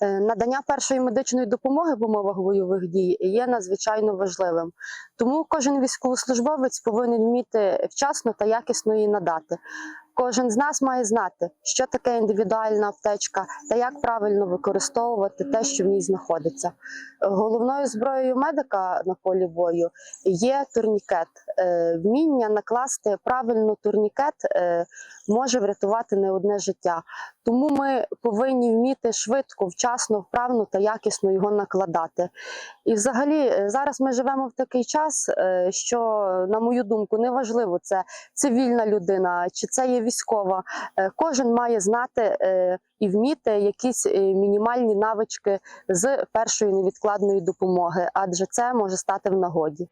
Е, Надання першої медичної допомоги в умовах бойових дій є надзвичайно важливим. Тому кожен військовослужбовець повинен вміти вчасно та якісно її надати. Кожен з нас має знати, що таке індивідуальна аптечка та як правильно використовувати те, що в ній знаходиться. Головною зброєю медика на полі бою є турнікет. Е, Вміння накласти правильно турнікет е, може врятувати не одне життя. Тому ми повинні вміти швидко, вчасно, вправно та якісно його накладати. І взагалі е, зараз ми живемо в такий час, що, на мою думку, неважливо, це цивільна людина чи це є військова. Е, Кожен має знати е, і вміти якісь е, мінімальні навички з першої невідкладної допомоги, адже це може стати в нагоді.